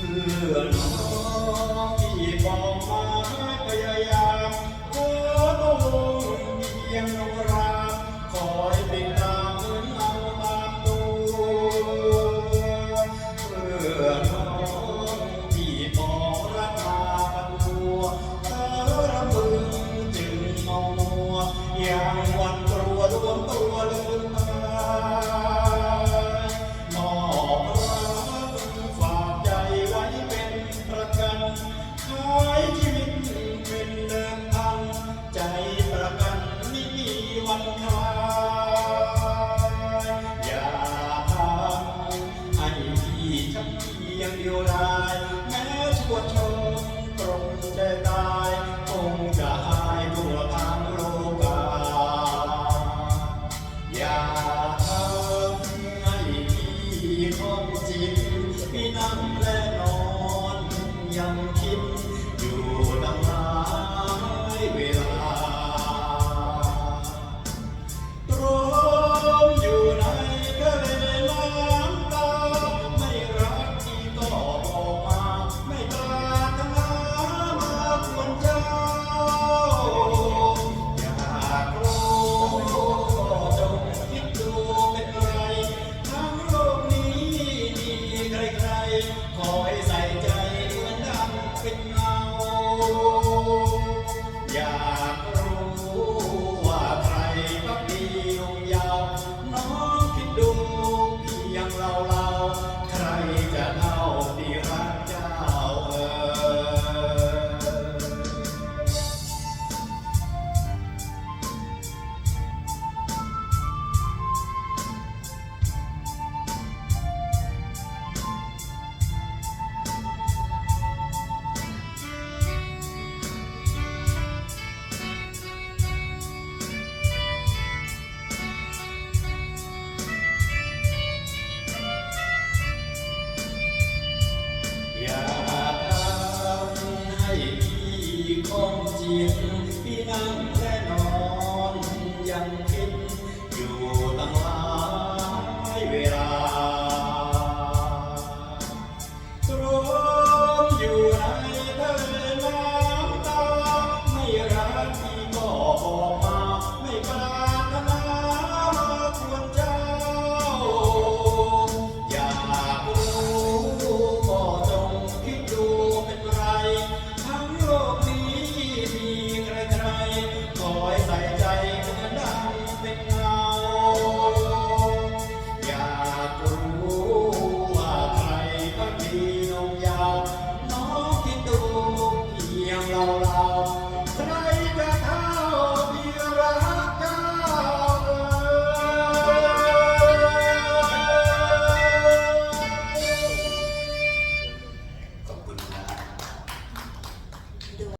เพื่อน้องที่กองมาพยายา ชมตรงใจตายคงจะหายทั่ทั้งโลกา อย่าทำให้พี่คนจิตมีน้ำและนอนยังคิด น้องคิดดูเพียงเราเราใครจะทำ ของจิตพี่นั่งแน่นอนยังคิดอยู่ตั้งหลายเวลา